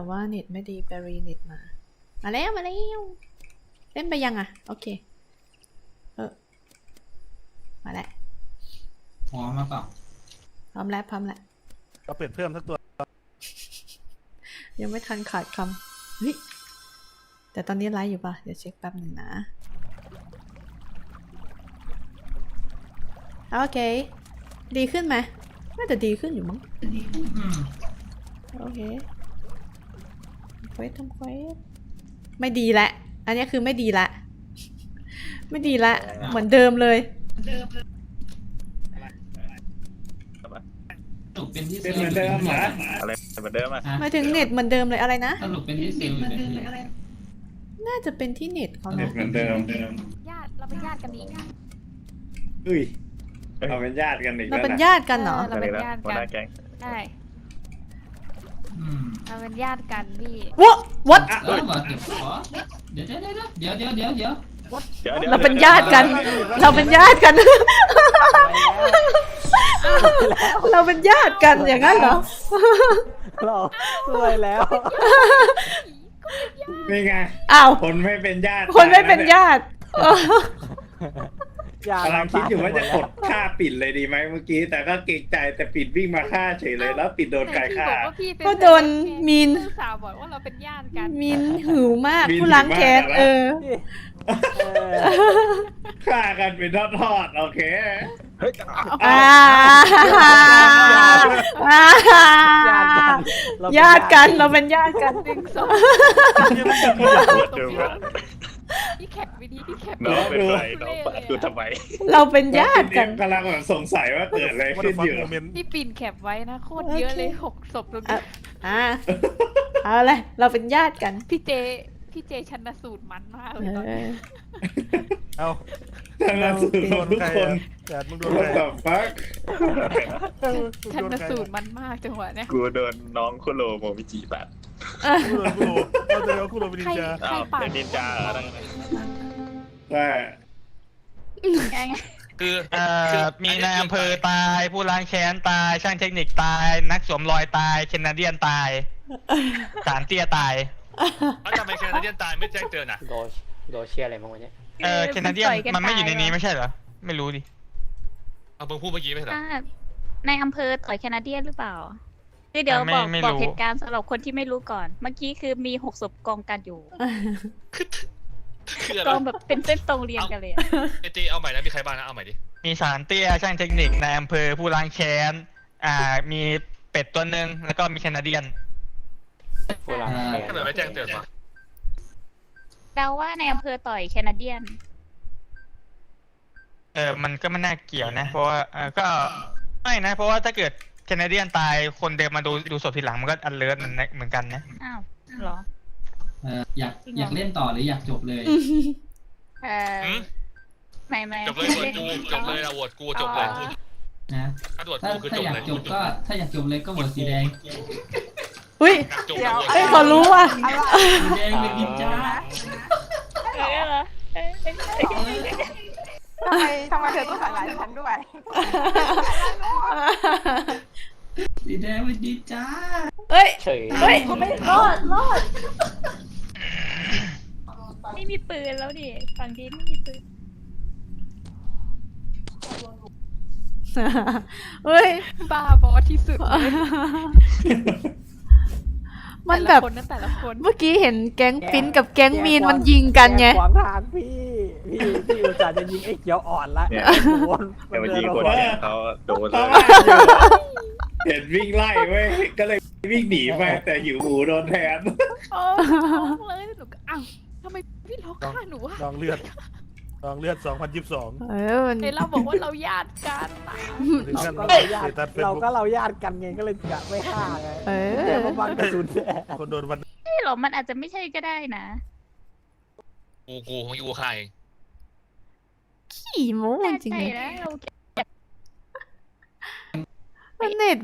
แต่ว่าเน็ตไม่ดีไปรีเน็ตมา มาแล้วมาแล้ว เล่นไปยังอะ โอเค เออ มาแล้วพร้อมแล้วเปล่าพร้อมแล้วพร้อมแล้วก็เป็ดเพิ่มสักตัว ยังไม่ทันขาดคำเฮ้ยแต่ตอนนี้ไลฟ์อยู่ปะเดี๋ยวเช็คแป๊บหนึ่งนะ โอเค ดีขึ้นไหมน่าจะดีขึ้นอยู่มั้งอืมโอเคทำเควสทำเควสไม่ดีละ อันนี้คือไม่ดีละ ไม่ดีละ เหมือนเดิมเลย สรุปเป็นที่เป็นเหมือนเดิมเหรอ อะไรเหมือนเดิมอะฮะหมายถึงเน็ตเหมือนเดิมเลยอะไรนะ สรุปเป็นที่เซลล์อยู่ไหนพี่น่าจะเป็นที่เน็ตเขาเน็ตเนาะเหมือนเดิมญาติเราเป็นญาติกันอีกอุ้ยเราเป็นญาติกันอีกเราแล้วเป็นนะญาติกันเหรอ เราเป็นญาติหัวกัหน้านแก๊งใช่อืม เราเป็นญาติกันพี่ วะวัดแล้วบอกเดี๋ยวขอเดี๋ยวเดี๋ยวเดี๋ยวเดี๋ยวเดี๋ยวเดี๋ยวเดี๋ยวเดี๋ยวเราเป็นญาติกัน เราเป็นญาติกัน เราเป็นญาติกันอย่างนั้นเหรอ เราสวยแล้ว นี่ไงอ้าว คนไม่เป็นญาติคนไม่เป็นญาติอ ย่ากำลังคิดอยู่ว่าจะกดฆ่าปิดเลยดีไหมเมื่อกี้ แต่ก็เกรงใจแต่ปิดวิ่งมาฆ่าเฉยเลยแล้วปิดโดนไก่ฆ่าบอกว่าพี่เป็นก็โดนมีนสาวบอกว่าเราเป็นญาติกันมินหิวมากมินผู้ล้างแค้นหิวมากเออฆ่ากันเป็นทอดๆโอเคเฮ้ยอ่าอ่าญาติกันเรเป็นญาติกันเราเป็นญาติกัน หนึ่งสองเดิมอะพี่แคปวิธีพี่แคปน้องเป็นไรน้องปาดกูทำไมเราเป็นญาติกันกำลังแบบสงสัยว่าเกิดอะไรมันขึ้นฟัองยู่โมเมนต์พี่ปิ่นแคปไว้นะโคตรเยอะเลยหกศพตรงนี้อะเอาเลยเราเป็นญาติกันพี่เจพี่เจชันสูตรมันมากเลยตอนเอนี้อเอ้าทั้งนั้นสุดโดนทุกใครคนอะแต่มึงโดน what ใคร the fuck ชันสูตรมันมากจังหวะเนี้ยกูโดนน้องคุโรโมมิจิปาด กูโดนกูโดนเราจะเอากูโดนเป็นนิใครนจาใครอ้าวปาด เป็นนินจาเหรอทั้งนั้นใช่ไงไงคือเอ่อมีนายอำเภอตายตาย ผู้ล้างแค้นตาย ช่างเทคนิคตาย นักสวมรอยตายเคนนาเดียนตายสารเตี้ยตาย แล้วทำไมแคนาเดียนตายไม่แจ้งเตือนอะโดโดเชียอะไรบ้างวะเนี่ยเออเคนนาเดียนมันไม่อยู่ในนี้ไม่ใช่เหรอ ไม่รู้ดิ เอาเพิ่งพูดเมื่อกี้ไม่ใช่เหรอ อ่าในอำเภอต่อยแคนาเดียนหรือเปล่า คือเดี๋ยวไม่บอกไม่บอกรู้ เหตุการณ์สำหรับคนที่ไม่รู้ก่อน เมื่อกี้คือมีหกศพกองกันอยู่คืออะไรกองแบบเป็นเส้นตรงเรียงกันเลยอะเอเจเอาใหม่นะมีใครบ้างนะเอาใหม่ดิมีสารเตี้ยช่างเทคนิคนายอำเภอผู้ล้างแค้นอ่า มีเป็ดตัวหนึ่งแล้วก็มีแคนาเดียน ผู้รับแทนทำไมไม่แจ้งเตือนวะเดาว่าในอำเภอต่อยแคนาเดียน เออมันก็ไม่น่าเกี่ยวนะ เพราะว่าเออก็ไม่นะ เพราะว่าถ้าเกิด แคนาเดียนตายคนเดินมาดูดูศพทีหลังมันก็อันเลิศเหมือนเหมือนกันนะ อ้าวเหรอ เอ่ออยากอยากเล่นต่อหรืออยากจบเลย เออหืมไม่ไม่จบเลยโหวตกูจบเลยเราโหวตกูจบเลยนะถ้าโหวตถ้ากูคือถ้าจบอยาเลกยจบก็ ถ้าอยากจบเลยก็โหวตสีแดงอุ้ยจบแล้วโหวตเอ้ยเขารู้ว่ะสีแดงเป็นนินจาเออเหรอเอ้ยเอ้ยเอ้ยทำไมทำไมเธอต้องใส่ลายฉันด้วย สีแดงเป็นนินจาเอ้ย เฉยเฮ้ยรอดรอดไม่มีปืนแล้วดิฝั่งนี้ไม่มีปืนเฮ้ย บ้าบอที่สุดเลยมันแบบต่ละคนนะแต่ละคนเมื่อกี้เห็นแก๊งปิ้นกับแก๊งมีนมันยิงกันไง แขวางทางพี่ พี่พี่อุตส่าห์จะยิงไอ้เขียวอ่อนละเนี่ยวนแต่มายิงคนเดิเนี่ยเขาโดนเลเขายว่าอยู่ เห็นวิ่งไล่เว้ยก็เลยวิ่งหนีไปแต่หิวหูโดนแทนโอ้เลยหนูก็อ้าวทำไมพี่ล็อกฆ่าหนูวะลองเลือดลองเลือด 2022เออมันเอ้ยเราบอกว่าเราญาติกันนะถึงขั้นเราก็เราญาติตัดเป็นเราก็เราญาติกันไงก็เลยกะไม่ฆ่าไงเอแต่อว่าบังกระสุนแน่คนโดนวันไม่หรอกมันอาจจะไม่ใช่ก็ได้นะกูกูของกูใครขี่โม้น่าจริงใช่เลยนะเรา มันเน็ต